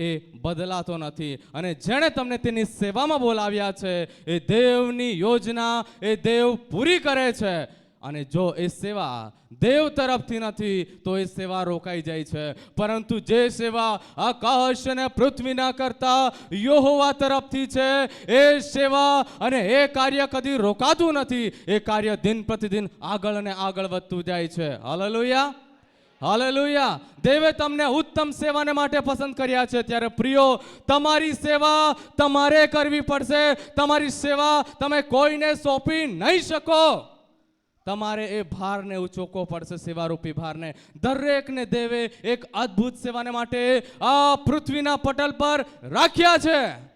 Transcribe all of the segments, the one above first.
એ બદલાતો નથી. અને જેણે તમને તેની સેવામાં બોલાવ્યા છે, એ દેવની યોજના, એ દેવ પૂરી કરે છે. અને જો એ સેવા દેવ તરફથી નથી, તો એ સેવા રોકાઈ જાય છે. પરંતુ જે સેવા આકાશ અને પૃથ્વીના કરતા યહોવા તરફથી છે, એ સેવા અને એ કાર્ય કદી રોકાતું નથી. એ કાર્ય દિન પ્રતિદિન આગળ અને આગળ વધતું જાય છે. હાલેલુયા. હાલેલુયા. દેવે તમને ઉત્તમ સેવાને માટે પસંદ કર્યા છે. ત્યારે પ્રિયો, તમારી સેવા તમારે કરવી પડશે. તમારી સેવા તમે કોઈને સોંપી નહીં શકો. તમારે એ ભારને ઉચોકવો પડશે, સેવારૂપી ભારને. દરેકને દેવે એક અદ્ભુત સેવાને માટે આ પૃથ્વીના પટલ પર રાખ્યા છે.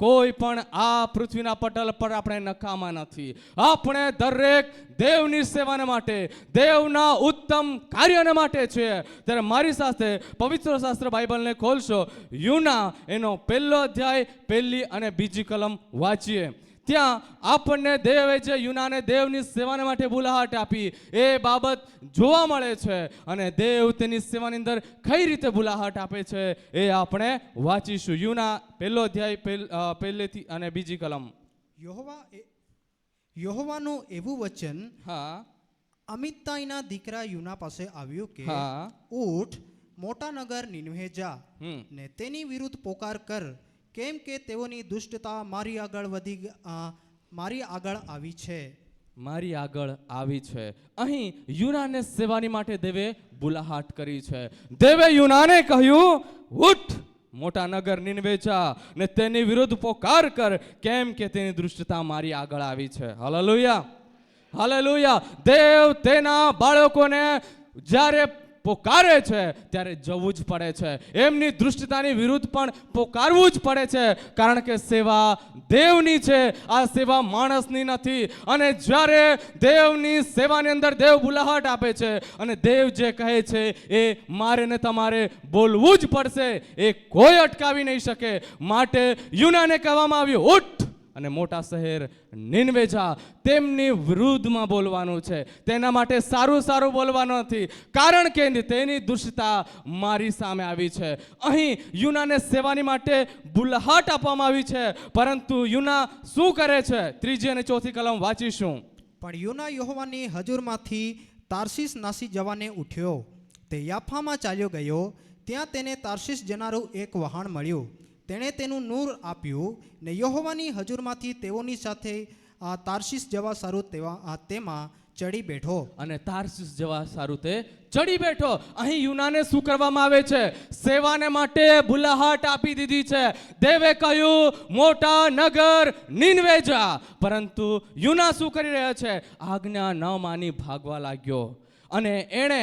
કોઈ પણ આ પૃથ્વીના પટલ પર આપણે નકામા નથી. આપણે દરેક દેવની સેવાને માટે, દેવના ઉત્તમ કાર્યને માટે છે. ત્યારે મારી સાથે પવિત્ર શાસ્ત્ર બાઇબલને ખોલશો. યુના એનો પહેલો અધ્યાય, પહેલી અને બીજી કલમ વાંચીએ. ત્યાં આપણને દેવે જે યુનાને દેવની સેવાને માટે ભૂલાહટ આપી. એ બાબત જોવા મળે છે અને દેવ તેની સેવાની અંદર કઈ રીતે ભૂલાહટ આપે છે એ આપણે વાંચીશું. યુના પહેલો અધ્યાય પહેલેથી અને બીજી કલમ. યહોવા યહોવાનું એવું વચન હા. અમિતતાઈના દીકરા યુના પાસે આવ્યું કે. ઊઠ મોટા નગર નિનવે જા ને તેની વિરુદ્ધ પોકાર કર. કેમ કે તેઓની દુષ્ટતા મારી આગળ વધી મારી આગળ આવી છે. મારી આગળ આવી છે. અહીં યુનાને સેવાની માટે દેવે બુલાહાટ કરી છે. દેવે યુનાને કહ્યું, ઉઠ, મોટા નગર નિનવેચા ને તેની વિરુદ્ધ પોકાર કર. કેમ કે તેની દૃષ્ટતા મારી આગળ આવી છે. હાલેલુયા. હાલેલુયા. દેવ તેના બાળકોને જ્યારે પોકારે છે, ત્યારે જવું જ પડે છે. એમની દૃષ્ટતાની વિરુદ્ધ પણ પોકારવું જ પડે છે, કારણ કે સેવા દેવની છે. આ સેવા માણસની નથી. અને જ્યારે દેવની સેવાની અંદર દેવ બુલાહટ આપે છે, અને દેવ જે કહે છે, એ મારે ને તમારે બોલવું જ પડશે. એ કોઈ અટકાવી નહીં શકે. માટે યુનાને કહેવામાં આવ્યું, ઉઠ અને મોટા શહેર નિનવેજા તેમની વિરુદ્ધમાં બોલવાનું છે. તેના માટે સારું સારું બોલવાનું નથી. કારણ કે તેની દુષ્ટતા મારી સામે આવી છે. અહીં યુનાને સેવાની માટે બુલહાટ આપવામાં આવી છે. પરંતુ યુના શું કરે છે? ત્રીજી અને ચોથી કલમ વાંચીશું. પણ યુના યહોવાની હજુરમાંથી તારસીસ નાસી જવાને ઉઠ્યો. તે યાફામાં ચાલ્યો ગયો. ત્યાં તેને તારસીસ જનારું એક વહાણ મળ્યું. તેણે તેનું નૂર આપ્યું ને યહોવાની હજુરમાંથી તેઓની સાથે, આ તાર્શીસ જવા સારું તેવા તેમાં ચડી બેઠો. અને તારસીસ જવા સારું તે ચડી બેઠો. અહીં યુનાને શું કરવામાં આવે છે? સેવાને માટે ભૂલાહટ આપી દીધી છે. દેવે કહ્યું, મોટા નગર નિનવે જા. પરંતુ યુના શું કરી રહ્યા છે? આજ્ઞા ન માની ભાગવા લાગ્યો. અને એણે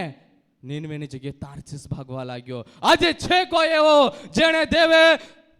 નિનવેની જગ્યાએ તારસીસ ભાગવા લાગ્યો. આજે છે કોઈ એવો જેણે દેવે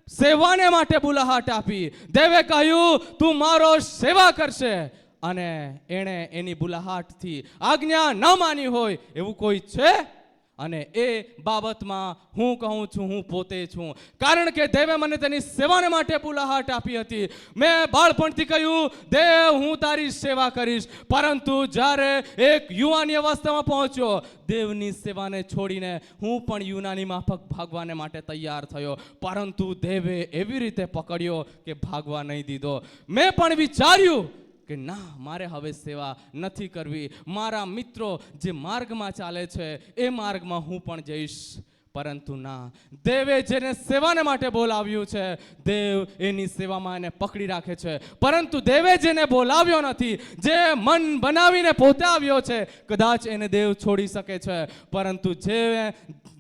સેવાને માટે બુલાહટ આપી. દેવે કહ્યું, તું મારો સેવા કરશે. અને એણે એની બુલાહટથી આજ્ઞા ન માની હોય એવું કોઈ છે? અને એ બાબતમાં હું કહું છું, હું પોતે છું. કારણ કે દેવે મને તેની સેવાને માટે પુલાહાટ આપી હતી. મેં બાળપણથી કહ્યું, દેવ, હું તારી સેવા કરીશ. પરંતુ જ્યારે એક યુવાની અવસ્થામાં પહોંચ્યો, દેવની સેવાને છોડીને હું પણ યુનાની માફક ભાગવાને માટે તૈયાર થયો. પરંતુ દેવે એવી રીતે પકડ્યો કે ભાગવા નહીં દીધો. મેં પણ વિચાર્યું કે ના, મારે હવે સેવા નથી કરવી. મારા મિત્રો જે માર્ગમાં ચાલે છે, એ માર્ગમાં હું પણ જઈશ. પરંતુ ના, દેવે જેને સેવાને માટે બોલાવ્યું છે, દેવ એની સેવામાં એને પકડી રાખે છે. પરંતુ દેવે જેને બોલાવ્યો નથી, જે મન બનાવીને પોતે આવ્યો છે, કદાચ એને દેવ છોડી શકે છે. પરંતુ જે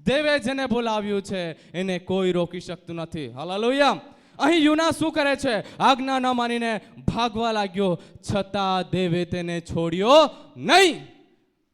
દેવે જેને બોલાવ્યું છે, એને કોઈ રોકી શકતું નથી. હાલેલુયા. અહીં યુના શું કરે છે? આજ્ઞા ન માનીને ભાગવા લાગ્યો. છતાં દેવે તેને છોડ્યો નહીં.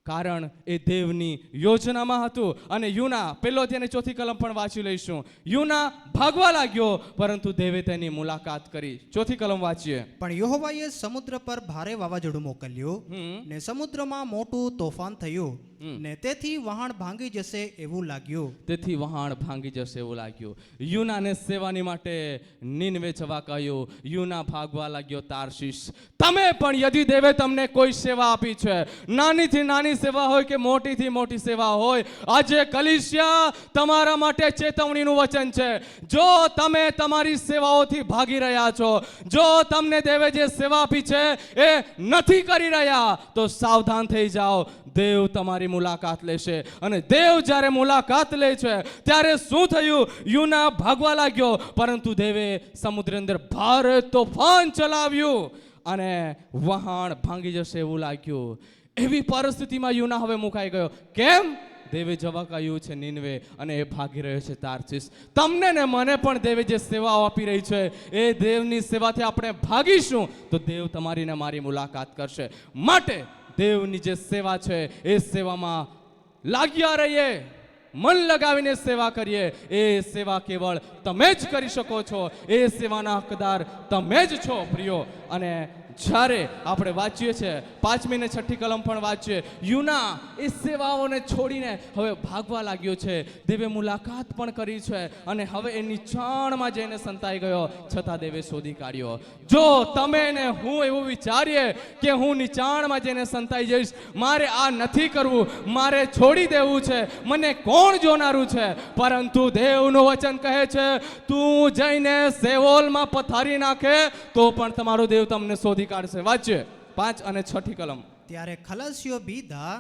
કારણ એ દેવની યોજનામાં હતું. અને યુના પેલો તેને ચોથી કલમ પણ વાંચી લઈશું. યુના ભાગવા લાગ્યો પરંતુ દેવે તેની મુલાકાત કરી. ચોથી કલમ વાંચીએ. પણ યહોવાએ સમુદ્ર પર ભારે વાવાઝોડું મોકલ્યું ને સમુદ્રમાં મોટું તોફાન થયું. ને તેથી વહાણ ભાંગી જશે એવું લાગ્યું. તેથી વહાણ ભાંગી જશે એવું લાગ્યું. યુનાને સેવાની માટે નીનવે જવા કહ્યું. યુના ભાગવા લાગ્યો તારશીશ તમે પણ યદિ દેવે તમને કોઈ સેવા આપી છે? નાનીથી નાની સેવા હોય કે મોટીથી મોટી સેવા હોય? આજે કલિશિયા તમારા માટે ચેતવણીનું વચન છે. જો તમે તમારી સેવાઓથી ભાગી રહ્યા છો જો તમને દેવે જે સેવા આપી છે એ નથી કરી રહ્યા તો સાવધાન થઈ જાઓ. દેવ તમારી મુલાકાત લેશે. અને દેવ જ્યારે મુલાકાત લે છે, ત્યારે શું થયું? યુના ભાગવા લાગ્યો. પરંતુ દેવે સમુદ્ર અંદર ભારે તોફાન ચલાવ્યું અને વહાણ ભાંગી જશે એવું લાગ્યું. એવી પરિસ્થિતિમાં યુના હવે મુકાઈ ગયો. કેમ? દેવે જવા કહ્યું છે, નીનવે. અને એ ભાગી રહ્યો છે તારસીસ. તમને ને મને પણ દેવે જે સેવાઓ આપી રહી છે, એ દેવની સેવાથી આપણે ભાગીશું. તો દેવ તમારી ને મારી મુલાકાત કરશે. માટે દેવની જે સેવા છે, એ સેવામાં લાગ્યા રહીએ, મન લગાવીને સેવા કરીએ. એ સેવા કેવળ તમે જ કરી શકો છો. એ સેવાના હકદાર તમે જ છો, પ્રિયો. અને જ્યારે આપણે વાંચીએ છીએ, પાંચમી ને છઠ્ઠી કલમ પણ વાંચીએ, યુના એ સેવાઓને છોડીને હવે ભાગવા લાગ્યો છે. દેવે મુલાકાત પણ કરી છે અને હવે એ નીચાણમાં જઈને સંતાઈ ગયો. છતાં દેવે શોધી કાઢ્યો. જો તમે ને હું એવું વિચારીએ કે હું નીચાણમાં જઈને સંતાઈ જઈશ, મારે આ નથી કરવું, મારે છોડી દેવું છે, મને કોણ જોનારું છે? પરંતુ દેવનું વચન કહે છે, તું જઈને સેવોલમાં પથારી નાખે, તો પણ તમારો દેવ તમને શોધી કાઢશે વાંચે પાંચ અને છઠ્ઠી કલમ. ત્યારે ખલાસીઓ બીધા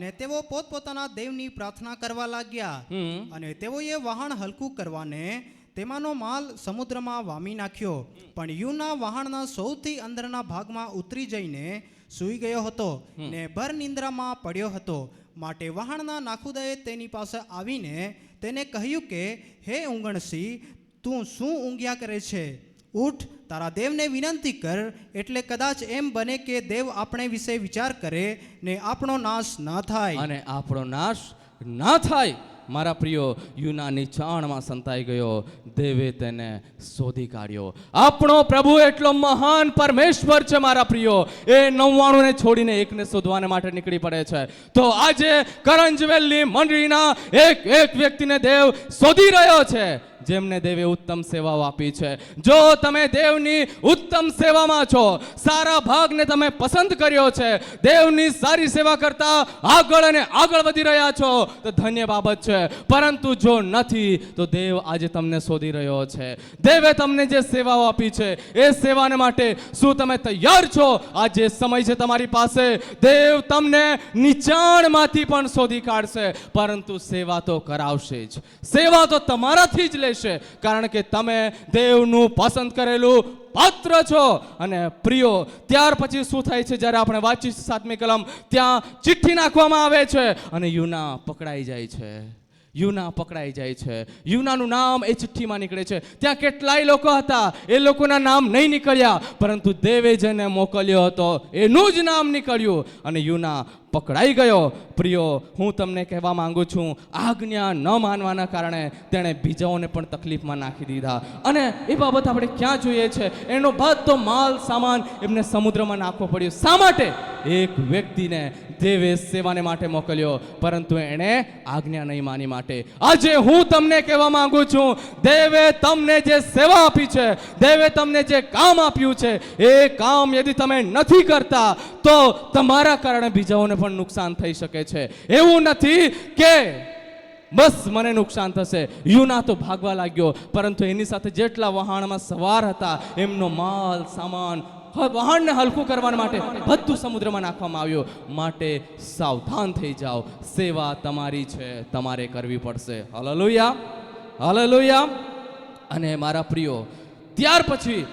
ને તેઓ પોતપોતાના દેવની પ્રાર્થના કરવા લાગ્યા. અને તેઓએ વાહન હલકું કરવાને તેમાંનો માલ સમુદ્રમાં વામી નાખ્યો. પણ યુના વાહણના સૌથી અંદરના ભાગમાં ઉતરી જઈને સૂઈ ગયો હતો ને ભર નિંદ્રામાં પડ્યો હતો. માટે વહાણના નાખુદાએ તેની પાસે આવીને તેને કહ્યું કે હે ઊંઘણસી તું શું ઊંઘ્યા કરે છે? ઉઠ તારા દેવને વિનંતી કર, એટલે કદાચ એમ બને કે દેવ આપણે વિશે વિચાર કરે ને આપણો નાશ ન થાય. અને આપણો નાશ ના થાય. મારા પ્રિયો, યુનાની ચાણમાં સંતાઈ ગયો. દેવે તેને શોધી કાઢ્યો. આપણો પ્રભુ એટલો મહાન પરમેશ્વર છે, મારા પ્રિયો. એ નવ્વાણુંને છોડીને એકને શોધવાને માટે નીકળી પડે છે. તો આજે કરંજવેલની મંડળીના એક એક વ્યક્તિને દેવ શોધી રહ્યો છે. જેમને દેવે ઉત્તમ સેવાઓ આપી છે. જો તમે દેવની ઉત્તમ સેવામાં છો, સારા ભાગને તમે પસંદ કર્યો છે, દેવની સારી સેવા કરતા આગળ અને આગળ વધી રહ્યા છો, તો ધન્ય બાબત છે. પરંતુ જો નથી, તો દેવ આજે તમને શોધી રહ્યો છે. દેવે તમને જે સેવાઓ આપી છે, એ સેવાને માટે શું તમે તૈયાર છો? આજે સમય છે તમારી પાસે, દેવ તમને નીચાણમાંથી પણ શોધી કાઢશે. પરંતુ સેવા તો કરાવશે જ. સેવા તો તમારાથી જ લેશે. કારણ કે તમે દેવનું પસંદ કરેલું પાત્ર છો. અને પ્રિયો, ત્યાર પછી શું થાય છે? જ્યારે આપણે વાંચી સાતમી કલમ, ત્યાં ચિઠ્ઠી નાખવામાં આવે છે અને યુના પકડાઈ જાય છે. યુના પકડાઈ જાય છે. યુનાનું નામ એ ચિઠ્ઠીમાં નીકળે છે. ત્યાં કેટલાય લોકો હતા. એ લોકોના નામ નહીં નીકળ્યા. પરંતુ દેવે જેને મોકલ્યો હતો, એનું જ નામ નીકળ્યું. અને યુના પકડાઈ ગયો. પ્રિયો, હું તમને કહેવા માંગુ છું, આજ્ઞા ન માનવાના કારણે તેણે બીજાઓને પણ તકલીફમાં નાખી દીધા. અને એ બાબત આપણે ક્યાં જોઈએ છે? એનો બધો માલ, સામાન એમને સમુદ્રમાં નાખવો પડ્યો. શા માટે? એક વ્યક્તિને દેવે સેવાને માટે મોકલ્યો, પરંતુ એણે આજ્ઞા નહીં માની માટે. આજે હું તમને કહેવા માંગુ છું, દેવે તમને જે સેવા આપી છે, દેવે તમને જે કામ આપ્યું છે, એ કામ યદિ તમે નથી કરતા, તો તમારા કારણે બીજાઓને પણ નુકસાન થઈ શકે છે. એવું નથી કે બસ મને નુકસાન થશે. યુના તો ભાગવા લાગ્યો, પરંતુ એની સાથે જેટલા વહાણમાં સવાર હતા, એમનો માલ, સામાન વહાણને હલકું કરવા માટે બધું સમુદ્રમાં નાખવામાં આવ્યું. માટે સાવધાન થઈ જાઓ. સેવા તમારી છે, તમારે કરવી પડશે. હલલુયા હલલુયા અને મારા પ્રિયો ત્યાર પછી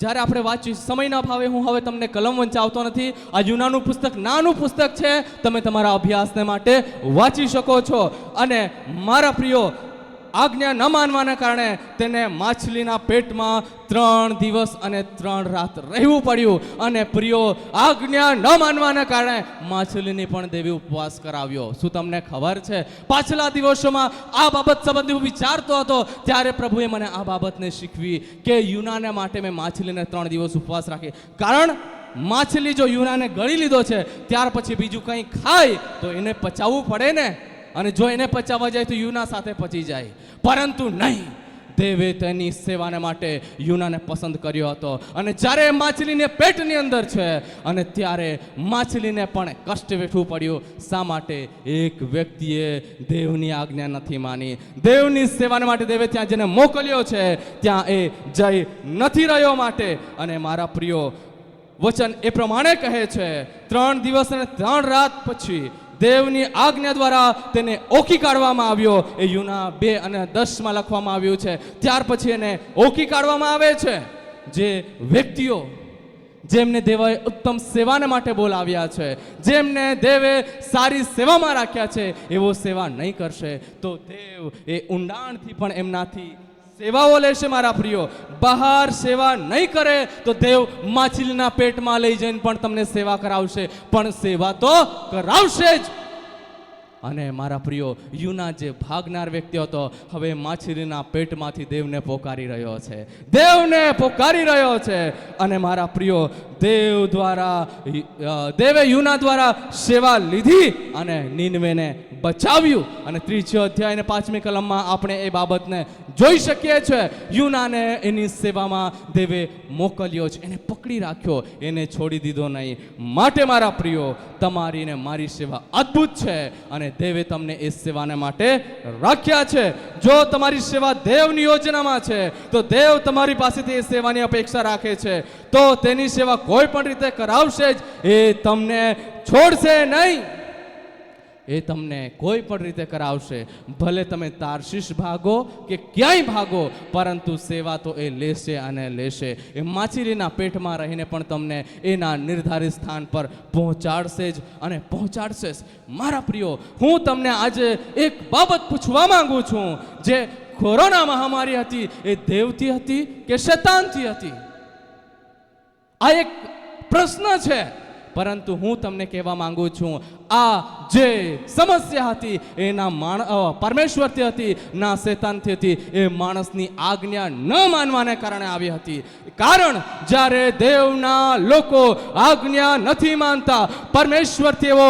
જ્યારે આપણે વાંચી સમયના ભાવે હું હવે તમને કલમ વંચાવતો નથી. આ જૂનાનું પુસ્તક નાનું પુસ્તક છે. તમે તમારા અભ્યાસને માટે વાંચી શકો છો. અને મારા પ્રિયો આજ્ઞા ન માનવાના કારણે તેને માછલીના પેટમાં ત્રણ દિવસ અને ત્રણ રાત રહેવું પડ્યું. અને પ્રિયો, આજ્ઞા ન માનવાના કારણે માછલીની પણ દેવી ઉપવાસ કરાવ્યો. શું તમને ખબર છે? પાછલા દિવસોમાં આ બાબત સંબંધી હું વિચારતો હતો, ત્યારે પ્રભુએ મને આ બાબતને શીખવી કે યુનાને માટે મેં માછલીને ત્રણ દિવસ ઉપવાસ રાખી. કારણ, માછલી જો યુનાને ગળી લીધો છે, ત્યાર પછી બીજું કંઈ ખાય, તો એને પચાવવું પડે ને? અને જો એને પચાવવા જાય તો યુના સાથે પચી જાય. પરંતુ નહીં. દેવે તેની સેવાને માટે યુનાને પસંદ કર્યો હતો. અને જ્યારે માછલીને પેટની અંદર છે, અને ત્યારે માછલીને પણ કષ્ટ વેઠવું પડ્યું. શા માટે? એક વ્યક્તિએ દેવની આજ્ઞા નથી માની. દેવની સેવાને માટે દેવે ત્યાં જેને મોકલ્યો છે, ત્યાં એ જઈ નથી રહ્યો માટે. અને મારા પ્રિયો, વચન એ પ્રમાણે કહે છે, ત્રણ દિવસ અને ત્રણ રાત પછી દેવની આજ્ઞા દ્વારા તેને ઓકી કાઢવામાં આવ્યો. એ યુના બે અને દસમાં લખવામાં આવ્યું છે. ત્યાર પછી એને ઓકી કાઢવામાં આવે છે. જે વ્યક્તિઓ જેમને દેવાએ ઉત્તમ સેવાને માટે બોલાવ્યા છે, જેમને દેવે સારી સેવામાં રાખ્યા છે, એવો સેવા નહીં કરશે. તો દેવ એ ઊંડાણથી પણ એમનાથી સેવાઓ લેશે મારા પ્રિયો. બહાર સેવા નહીં કરે તો દેવ માછલીના પેટમાં લઈ જઈને પણ તમને સેવા કરાવશે. પણ સેવા તો કરાવશે જ. અને મારા પ્રિયો, યુના જે ભાગનાર વ્યક્તિ હતો, હવે માછલીના પેટમાંથી દેવને પોકારી રહ્યો છે. દેવને પોકારી રહ્યો છે. અને મારા પ્રિયો, દેવ દ્વારા દેવે યુના દ્વારા સેવા લીધી અને નીનવેને બચાવ્યું. અને ત્રીજો અધ્યાય અને પાંચમી કલમમાં આપણે એ બાબતને જોઈ શકીએ છીએ યુનાને એની સેવામાં દેવે મોકલ્યો છે. એને પકડી રાખ્યો. એને છોડી દીધો નહીં. માટે મારા પ્રિયો, તમારી ને મારી સેવા અદ્ભુત છે અને દેવે તમને એ સેવાને માટે રાખ્યા છે. જો તમારી સેવા દેવની યોજનામાં છે, તો દેવ તમારી પાસેથી એ સેવાની અપેક્ષા રાખે છે. તો તેની સેવા કોઈ પણ રીતે કરાવશે જ એ તમને છોડશે નહીં. એ તમને કોઈ પણ રીતે કરાવશે. ભલે તમે તારશીશ ભાગો કે ક્યાંય ભાગો, પરંતુ સેવા તો એ લેશે અને લેશે. એ માછલીના પેટમાં રહીને પણ તમને એના નિર્ધારિત સ્થાન પર પહોંચાડશે જ અને પહોંચાડશે જ. મારા પ્રિયો, હું તમને આજે એક બાબત પૂછવા માંગુ છું. જે કોરોના મહામારી હતી, એ દેવથી હતી કે શૈતાનથી હતી? આ એક પ્રશ્ન છે. પરંતુ હું તમને કહેવા માંગુ છું આ જે સમસ્યા હતી એના માણ અ, પરમેશ્વરથી હતી ના શેતાનથી હતી એ માણસની આજ્ઞા ન માનવાને કારણે આવી હતી. કારણ જ્યારે દેવના લોકો આજ્ઞા નથી માનતા પરમેશ્વરથી એવો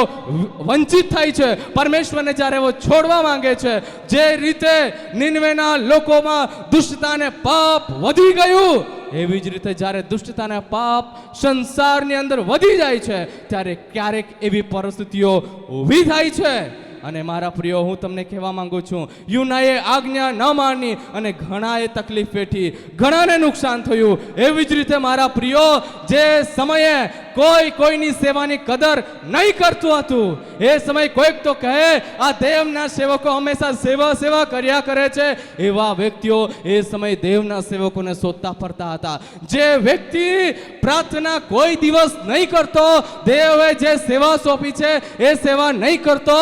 વંચિત થાય છે પરમેશ્વરને જ્યારે એવો છોડવા માંગે છે જે રીતે નિન્વેના લોકોમાં દુષ્ટતાને પાપ વધી ગયું એવી જ રીતે જ્યારે દુષ્ટતાના પાપ સંસારની અંદર વધી જાય છે, ત્યારે ક્યારેક એવી પરિસ્થિતિઓ ઊભી થાય છે. અને મારા પ્રિયો, હું તમને કહેવા માંગુ છું, યુનાએ આજ્ઞા ન માની અને ઘણાએ તકલીફ વેઠી. ઘણાને નુકસાન થયું. એવી જ રીતે મારા પ્રિયો, જે સમયે કોઈ કોઈની સેવાની કદર નહીં કરતું હતું, એ સમય કોઈક તો કહે, આ દેવના સેવકો હંમેશા સેવા સેવા કર્યા કરે છે. એવા વ્યક્તિઓ એ સમય દેવના સેવકોને શોધતા ફરતા હતા. જે વ્યક્તિ પ્રાર્થના કોઈ દિવસ નહીં કરતો, દેવે જે સેવા સોંપી છે, એ સેવા નહીં કરતો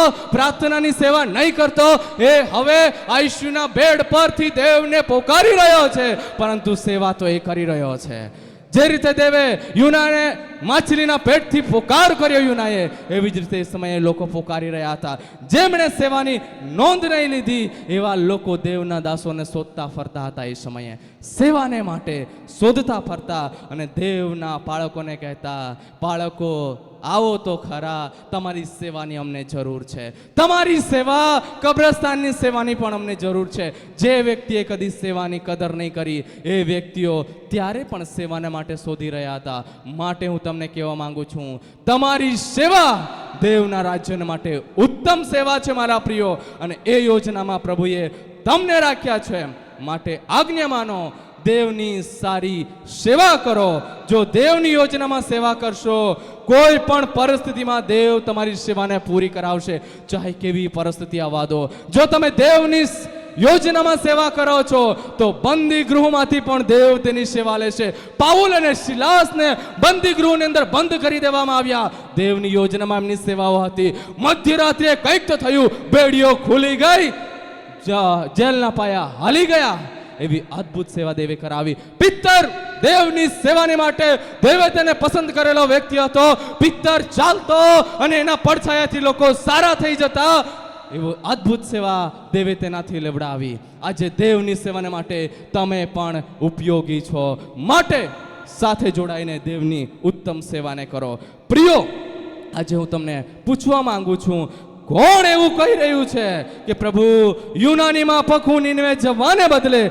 પ્રાર્થનાની સેવા નહીં કરતો, એ હવે આયુષ્યના બેડ પરથી દેવને પોકારી રહ્યો છે, પરંતુ સેવા તો એ કરી રહ્યો છે. જે રીતે દેવે યુનાને માછલીના પેટથી પોકાર કર્યો યુનાએ, એવી જ રીતે એ સમયે લોકો પોકારી રહ્યા હતા. જેમણે સેવાની નોંધ નહીં લીધી, એવા લોકો દેવના દાસોને શોધતા ફરતા હતા એ સમયે. સેવાને માટે શોધતા ફરતા અને દેવના બાળકોને કહેતા બાળકો આવો તો ખરા, તમારી સેવાની અમને જરૂર છે. તમારી સેવા, કબ્રસ્તાનની સેવાની પણ અમને જરૂર છે. જે વ્યક્તિએ કદી સેવાની કદર નહીં કરી, એ વ્યક્તિઓ ત્યારે પણ સેવાને માટે શોધી રહ્યા હતા. માટે હું તમને કહેવા માંગુ છું, તમારી સેવા દેવના રાજ્યને માટે ઉત્તમ સેવા છે મારા પ્રિયો. અને એ યોજનામાં પ્રભુએ તમને રાખ્યા છે. માટે આજ્ઞા માનો દેવની સારી સેવા કરો. જો દેવની યોજનામાં સેવા કરશો, કોઈ પણ પરિસ્થિતિમાં દેવ તમારી સેવાને પૂરી કરાવશે. ચાહે કેવી પરિસ્થિતિ આવવા દો જો તમે દેવની યોજનામાં સેવા કરો છો, તો બંદી ગૃહમાંથી પણ દેવ તેની સેવા લેશે. પાઉલ અને શિલાસને બંદી ગૃહની અંદર બંધ કરી દેવામાં આવ્યા. દેવની યોજનામાં એમની સેવાઓ હતી. મધ્યરાત્રિએ કંઈક તો થયું. બેડીઓ ખુલી ગઈ. જેલના પાયા હાલી ગયા. એવી અદ્ભુત સેવા દેવે કરાવી. પિત્તર દેવની સેવાને માટે દેવે તેને પસંદ કરેલો વ્યક્તિ હતો. પિત્તર ચાલતો અને એના પડછાયાથી લોકો સારા થઈ જતા. એવું અદ્ભુત સેવા દેવે તેનાથી લેવડાવી. આજે દેવની સેવાને માટે તમે પણ ઉપયોગી છો. માટે સાથે જોડાઈને દેવની ઉત્તમ સેવાને કરો. પ્રિયો, આજે હું તમને પૂછવા માંગુ છું કોણ એવું કહી રહ્યું છે કે પ્રભુ યુનાનીમાં પખું નીનવે જવાને બદલે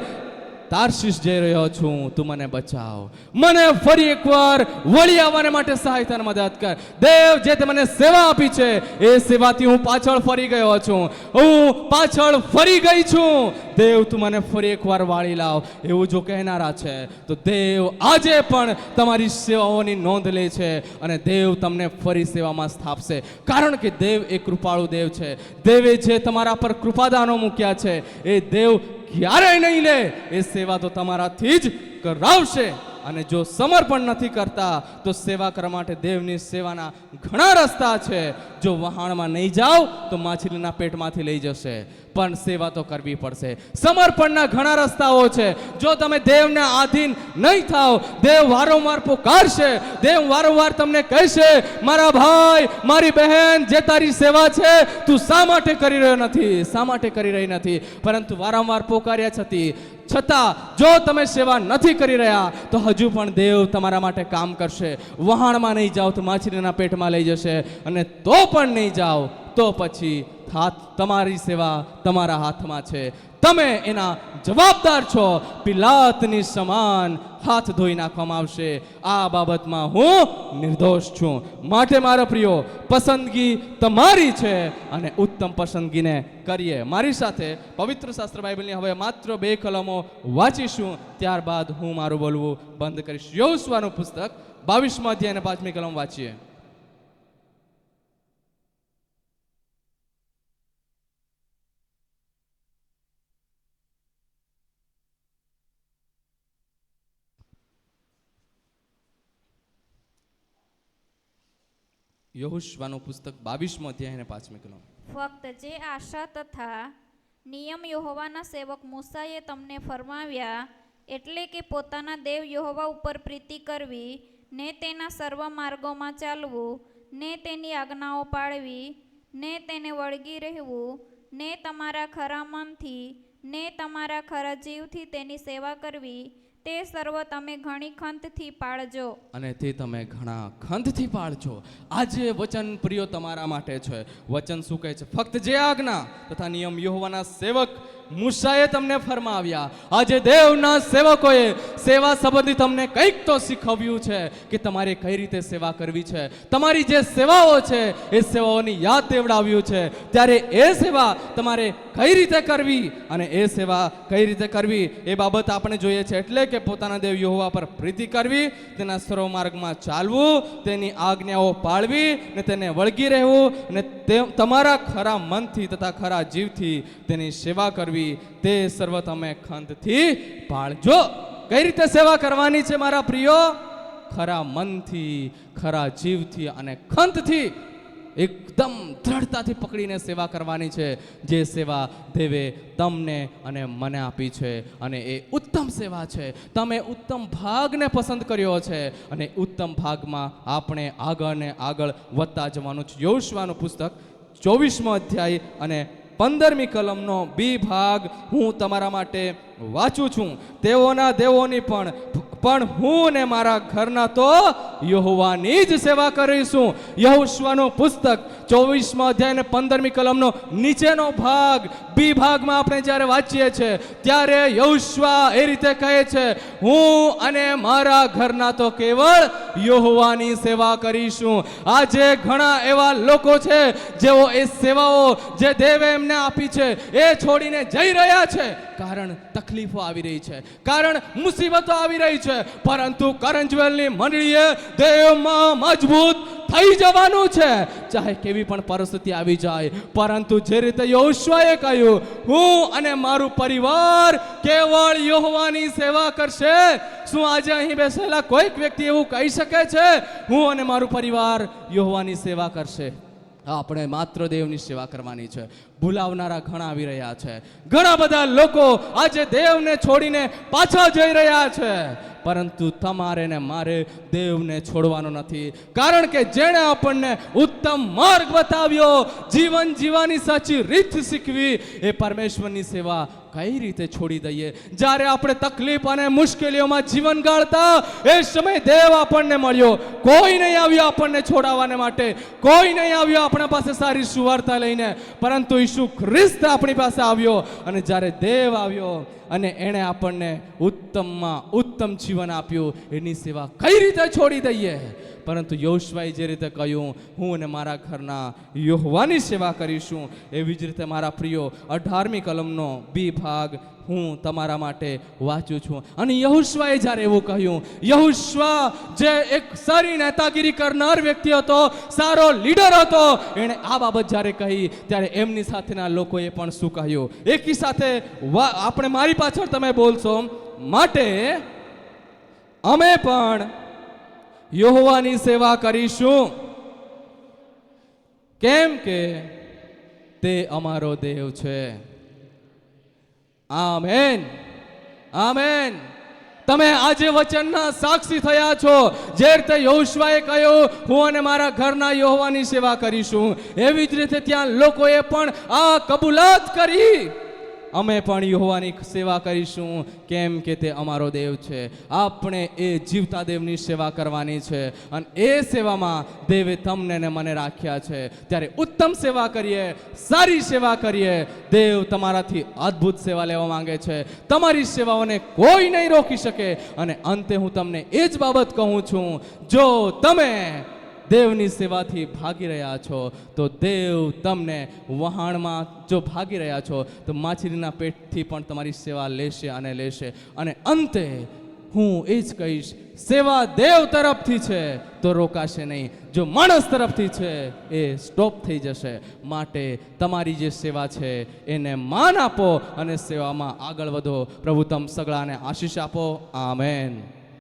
તારશીશ જઈ રહ્યો છું, તું મને બચાવ. મને ફરી એકવાર વળી આવવાને માટે સહાયતાને મદદ કર. દેવ જે તે મને સેવા આપી છે, એ સેવાથી હું પાછળ ફરી ગયો છું. હું પાછળ ફરી ગઈ છું. દેવ, તું મને ફરી એકવાર વાળી લાવ. એવું જો કહેનારા છે, તો દેવ આજે પણ તમારી સેવાઓની નોંધ લે છે અને દેવ તમને ફરી સેવામાં સ્થાપશે. કારણ કે દેવ એ કૃપાળુ દેવ છે. દેવે જે તમારા પર કૃપાદાનો મૂક્યા છે, એ દેવ ક્યારેય નહીં લે. એ સેવા તો તમારાથી જ કરાવશે. અને જો સમર્પણ નથી કરતા, તો સેવા કરવા માટે દેવની સેવાના ઘણા રસ્તા છે. જો વહાણમાં નહીં જાઓ, તો માછલીના પેટમાંથી લઈ જશે. પણ સેવા તો કરવી પડશે. સમર્પણના ઘણા રસ્તાઓ છે. જો તમે દેવને આધીન નહીં થાઓ, દેવ વારંવાર પુકારશે. દેવ વારંવાર તમને કહેશે, મારા ભાઈ, મારી બહેન, જે તારી સેવા છે, તું શા માટે કરી રહ્યો નથી? શા માટે કરી રહી નથી? પરંતુ વારંવાર પોકાર્યા છતી, છતાં જો તમે સેવા નથી કરી રહ્યા, તો હજુ પણ દેવ તમારા માટે કામ કરશે. વહાણમાં નહીં જાઓ તો માછલીના પેટમાં લઈ જશે. અને તો પણ નહીં જાઓ, તો પછી હાથ તમારી સેવા તમારા હાથમાં છે. તમે એના જવાબદાર છો. પિલાતની સમાન હાથ ધોઈ નાખવામાં આવશે. આ બાબતમાં હું નિર્દોષ છું. માટે મારા પ્રિયો, પસંદગી તમારી છે અને ઉત્તમ પસંદગીને કરીએ. મારી સાથે પવિત્ર શાસ્ત્ર બાઇબલની હવે માત્ર બે કલમો વાંચીશું. ત્યારબાદ હું મારું બોલવું બંધ કરીશ. યોસવાનું પુસ્તક બાવીસમાં અધ્યાય અને પાંચમી કલમ વાંચીએ. યહોશવાનું પુસ્તક બાવીસમો અધ્યાય અને પાંચમી ફક્ત જે આશા તથા નિયમ યહોવાના સેવક મૂસાએ તમને ફરમાવ્યા, એટલે કે પોતાના દેવ યહોવા ઉપર પ્રીતિ કરવી, ને તેના સર્વ માર્ગોમાં ચાલવું, ને તેની આજ્ઞાઓ પાળવી, ને તેને વળગી રહેવું, ને તમારા ખરા મનથી, ને તમારા ખરા જીવથી તેની સેવા કરવી તે સર્વ તમે ઘણી ખંતથી પાળજો. અને તે તમે ઘણા ખંતથી પાળજો. આજે વચન પ્રિયો તમારા માટે છે. વચન શું કહે છે? ફક્ત જે આજ્ઞા તથા નિયમ યહોવાના સેવક મૂસાએ તમને ફરમાવ્યા. આજે દેવના સેવકોએ સેવા સંબંધી તમને કંઈક તો શીખવ્યું છે કે તમારે કઈ રીતે સેવા કરવી છે. તમારી જે સેવાઓ છે, એ સેવાઓની યાદ દેવડાવ્યું છે. ત્યારે એ સેવા તમારે કઈ રીતે કરવી અને એ સેવા કઈ રીતે કરવી, એ બાબત આપણે જોઈએ છે એટલે કે પોતાના દેવ યહોવા પર પ્રીતિ કરવી, તેના સર્વ માર્ગમાં ચાલવું, તેની આજ્ઞાઓ પાળવી ને તેને વળગી રહેવું ને તમારા ખરા મનથી તથા ખરા જીવથી તેની સેવા કરવી. તે સર્વ તમે ખંતથી પાળજો. કઈ રીતે સેવા કરવાની છે મારા પ્રિયો? ખરા મનથી, ખરા જીવથી અને ખંતથી એકદમ દ્રઢતાથી પકડીને સેવા કરવાની છે. જે સેવા દેવે તમને અને મને આપી છે અને એ ઉત્તમ સેવા છે. તમે ઉત્તમ ભાગને પસંદ કર્યો છે અને ઉત્તમ ભાગમાં આપણે આગળ ને આગળ વધતા જવાનું છે. યોશવાનું પુસ્તક ચોવીસમો અધ્યાય અને પંદરમી કલમનો બી ભાગ હું તમારા માટે વાંચું છું. તેઓના દેવોની પણ પણ હું ને મારા ઘરના તો યહોવાની જ સેવા કરીશું. યહોશવાનું પુસ્તક ચોવીસમાં અધ્યાય અને પંદરમી કલમનો નીચેનો ભાગ, બી ભાગમાં આપણે જ્યારે વાંચીએ છીએ, ત્યારે યહોશવા એ રીતે કહે છે, હું અને મારા ઘરના તો કેવળ યહોવાની સેવા કરીશું. આજે ઘણા એવા લોકો છે, જેઓ એ સેવાઓ જે દેવે એમને આપી છે, એ છોડીને જઈ રહ્યા છે. કારણ તકલીફો આવી રહી છે, કારણ મુસીબતો આવી રહી છે, પરંતુ કરંજવેલની મંડળીએ દેવમાં મજબૂત થઈ જવાનું છે. ચાહે કેવી પણ પરિસ્થિતિ આવી જાય, પરંતુ જે રીતે યોશુઆએ કહ્યું, હું અને મારું પરિવાર કેવળ યહોવાની સેવા કરશે. શું આજે અહીં બેસેલા કોઈક વ્યક્તિ એવું કહી શકે છે? હું અને મારું પરિવાર યહોવાની સેવા કરશે. આપણે માત્ર દેવની સેવા કરવાની છે. ભૂલાવનારા ઘણા આવી રહ્યા છે. ઘણા બધા લોકો આજે દેવને છોડીને પાછા જઈ રહ્યા છે. પરંતુ તમારે ને મારે દેવને છોડવાનો નથી. કારણ કે જેણે આપણને ઉત્તમ માર્ગ બતાવ્યો, જીવન જીવવાની સાચી રીત શીખવી, એ પરમેશ્વરની સેવા કઈ રીતે છોડી દઈએ? જ્યારે આપણે તકલીફ અને મુશ્કેલીઓમાં જીવન ગાળતા, એ સમય દેવ આપણને મળ્યો. કોઈ નહીં આવ્યો આપણને છોડાવવાને માટે. કોઈ નહીં આવ્યો આપણા પાસે સારી સુવાર્તા લઈને. પરંતુ ઈસુ ખ્રિસ્ત આપણી પાસે આવ્યો અને જ્યારે દેવ આવ્યો અને એણે આપણને ઉત્તમમાં ઉત્તમ જીવન આપ્યું, એની સેવા કઈ રીતે છોડી દઈએ? પરંતુ યોશવાએ જે રીતે કહ્યું, હું અને મારા ઘરના યોહવાની સેવા કરીશું. એવી જ રીતે મારા પ્રિયો અઢારમી કલમનો બી ભાગ હું તમારા માટે વાંચું છું. અને યહુશ્વાએ જ્યારે એવું કહ્યું યહુશ્વા જે એક સારી નેતાગીરી કરનાર વ્યક્તિ હતો, સારો લીડર હતો. એણે આ બાબત જ્યારે કહી, ત્યારે એમની સાથેના લોકોએ પણ શું કહ્યું? એકી સાથે આપણે મારી પાછળ તમે બોલશો. માટે અમે પણ યહોવાની સેવા કરીશું. કેમ કે તે અમારો દેવ છે. આમેન. આમેન. તમે આજે વચનના સાક્ષી થયા છો. જે રીતે યોશુઆએ કહ્યું, હું અને મારા ઘરના યહોવાની સેવા કરીશું. એવી જ રીતે ત્યાં લોકોએ પણ આ કબૂલાત કરી. અમે પણ યહોવાની સેવા કરીશું. કેમ કે તે અમારો દેવ છે. આપણે એ જીવતા દેવની સેવા કરવાની છે. અને એ સેવામાં દેવે તમને ને મને રાખ્યા છે. ત્યારે ઉત્તમ સેવા કરીએ, સારી સેવા કરીએ. દેવ તમારાથી અદ્ભુત સેવા લેવા માંગે છે. તમારી સેવાઓને કોઈ નહીં રોકી શકે. અને અંતે હું તમને એ જ બાબત કહું છું. જો તમે દેવની સેવાથી ભાગી રહ્યા છો, તો દેવ તમને વહાણમાં જો ભાગી રહ્યા છો, તો માછલીના પેટથી પણ તમારી સેવા લેશે અને લેશે. અને અંતે હું એ જ કહીશ, સેવા દેવ તરફથી છે, તો રોકાશે નહીં. જો માણસ તરફથી છે, એ સ્ટોપ થઈ જશે. માટે તમારી જે સેવા છે, એને માન આપો અને સેવામાં આગળ વધો. પ્રભુ તમ સગળાને આશીષ આપો. આમેન.